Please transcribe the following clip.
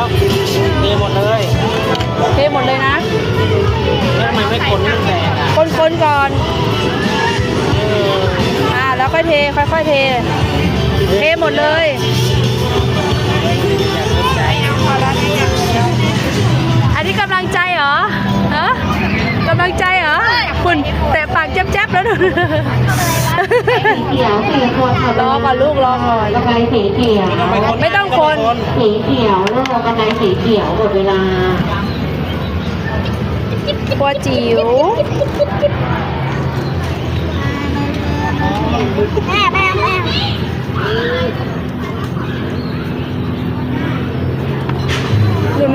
แล้วเทหมดเลยเทหมดเลยนะแล้วทำไมไม่คนไม่แตงอะคนคนก่อนอ่าแล้วค่อยเทค่อยค่อยเท เทหมดเลย อันนี้กำลังใจเหรอฮะกำลังใจเหรอคุณแต่ปากแจ๊บๆแล้วดูเขียวเสียวค่ะรอก่อนลูกรอก่อน ระบายเสียีย ไม่ต้อง คนสีเขียวลูกกำไรสีเขียวหมดเวลาตัวจิ๋วแม่แม่แม่